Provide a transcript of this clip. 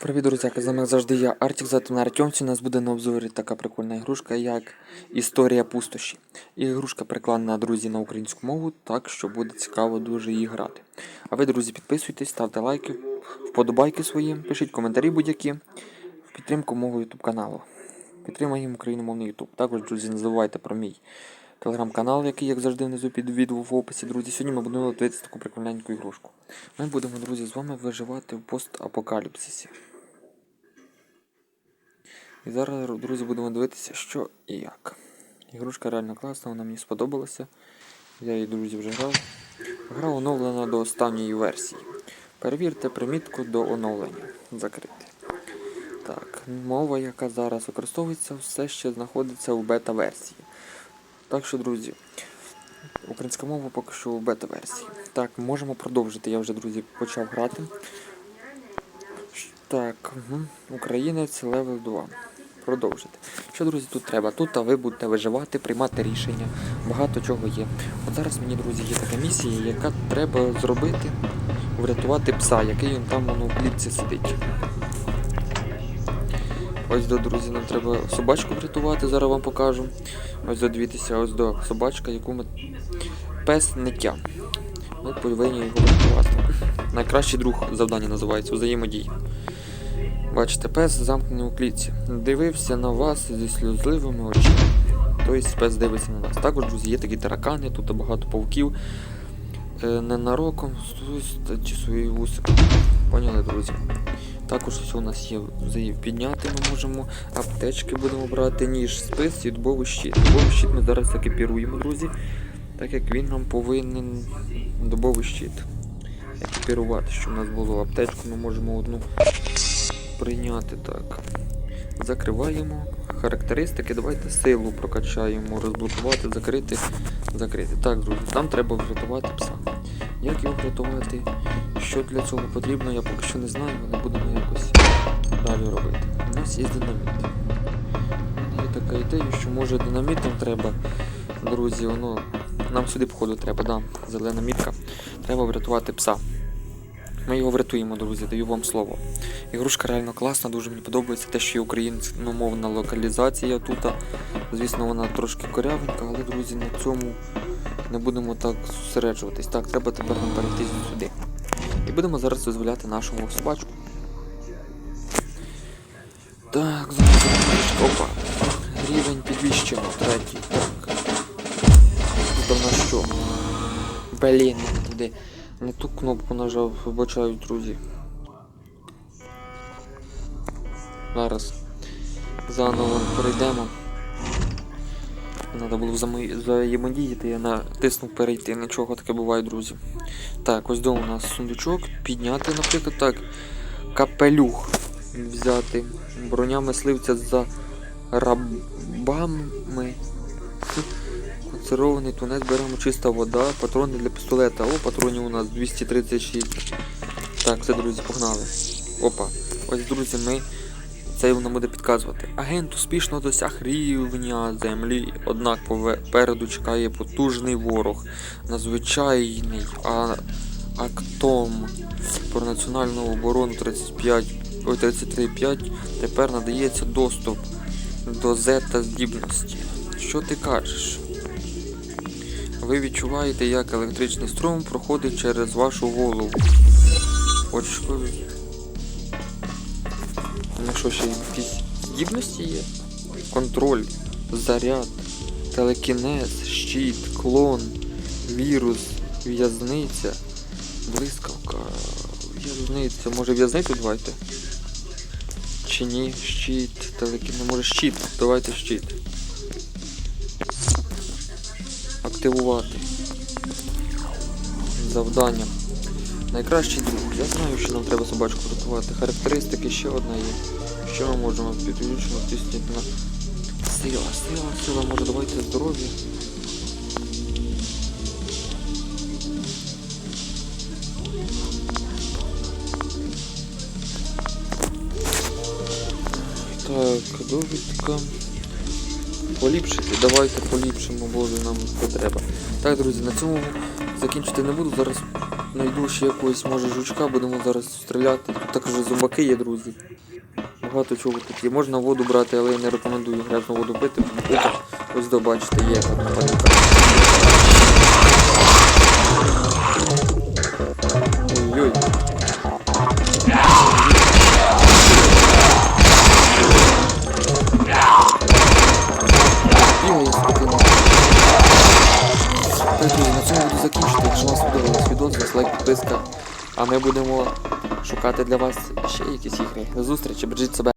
Привіт, друзяки, з вами завжди я, Артік, завтра на Артемці. У нас буде на обзорі така прикольна ігрушка, як Історія пустоші. Ігрушка перекладена, друзі, на українську мову, так що буде цікаво дуже її грати. А ви, друзі, підписуйтесь, ставте лайки, вподобайки свої, пишіть коментарі будь-які в підтримку мого YouTube каналу. Підтримаємо україномовний YouTube. Також, друзі, не забувайте про мій телеграм-канал, який, як завжди, внизу під відео в описі. Друзі, сьогодні ми будемо дивитися таку прикольненьку ігрушку. Ми будемо, друзі, з вами виживати в постапокаліпсисі. І зараз, друзі, будемо дивитися, що і як. Ігрушка реально класна, вона мені сподобалася. Я її, друзі, вже грав. Гра оновлена до останньої версії. Перевірте примітку до оновлення. Закрити. Так, мова, яка зараз використовується, все ще знаходиться у бета-версії. Так що, друзі, українська мова поки що у бета-версії. Так, можемо продовжити. Я вже, друзі, почав грати. Так, угу. українець левел 2. Продовжити. Що, друзі, тут треба? Тут а ви будете виживати, приймати рішення. Багато чого є. От зараз мені, друзі, є така місія, яка треба зробити, врятувати пса, який він там воно в клітці сидить. Ось до друзі, нам треба собачку врятувати, зараз вам покажу. Ось до дивіться, ось до собачка, яку ми. Пес ниття. Ми повинні його врятувати. Найкращий друг завдання називається взаємодій. Бачите, пес замкнений у клітці. Дивився на вас зі сльозливими очима. Тобто пес дивиться на нас. Також, друзі, є такі таракани, тут багато павуків. Е, ненароком чи свої вуси. Поняли, друзі? Також ось у нас є взаєм підняти, ми можемо аптечки будемо брати, ніж, спис і дубовий щит. Дубовий щит ми зараз екіпіруємо, друзі, так як він нам повинен дубовий щит екіпірувати, щоб у нас було аптечку, ми можемо одну прийняти так. Закриваємо. Характеристики, давайте силу прокачаємо, розблокувати, закрити, закрити. Так, друзі, нам треба врятувати пса. Як його врятувати? Що для цього потрібно, я поки що не знаю, але будемо якось далі робити. У нас є динаміт. Є така ідея, що може динамітом треба, друзі, воно нам сюди походу треба, да, зелена мітка. Треба врятувати пса. Ми його врятуємо, друзі, даю вам слово. Ігрушка реально класна, дуже мені подобається те, що є українськомовна локалізація тут. Звісно, вона трошки корявенька, але, друзі, на цьому не будемо так зосереджуватись. Так, треба тепер нам перейти сюди. І будемо зараз дозволяти нашому собачку. Так, зараз. Опа. Рівень підвищено, третій. Так. Тут в нас що? Блін, туди. Не ту кнопку нажав, вибачаю, друзі. Зараз заново перейдемо. Треба було взаємодіяти, я натиснув перейти. Нічого таке буває, друзі. Так, ось до у нас сундучок. Підняти, наприклад, так. Капелюх взяти. Броня мисливця за рабами. Консервований тунець, беремо чиста вода, патрони для пістолета. О, патронів у нас 236. Так, все, друзі, погнали. Опа. Ось, друзі, ми. Це воно буде підказувати. Агент успішно досяг рівня землі, однак попереду чекає потужний ворог. Надзвичайний а... актом про національну оборону 35, 33.5 тепер надається доступ до зета здібності. Що ти кажеш? Ви відчуваєте, як електричний струм проходить через вашу голову. От що. Ну що ще якісь здібності є? Контроль, заряд, телекінез, щит, клон, вірус, в'язниця, блискавка, в'язниця. Може в'язницю давайте? Чи ні? Щит, телекінез, може щит, давайте щит. Активувати. Завдання. Найкращий друг. Я знаю, що нам треба собачку рятувати. Характеристики ще одна є. Що ми можемо тиснути на сила, сила, сила, може давайте здоров'я. Так, довідка. Поліпшити, давайте поліпшимо, боже, нам це треба. Так, друзі, на цьому закінчити не буду. Зараз знайду ще якогось, може, жучка, будемо зараз стріляти. Тут також зомбаки є, друзі. Багато чого тут є. Можна воду брати, але я не рекомендую грязну воду пити. Опа, ось добачите, є одна. Друзі, на цьому буду закінчити. Якщо вам сподобалось відео, з вас лайк, підписка. А ми будемо шукати для вас ще якісь ігри. До зустрічі, бережіть себе.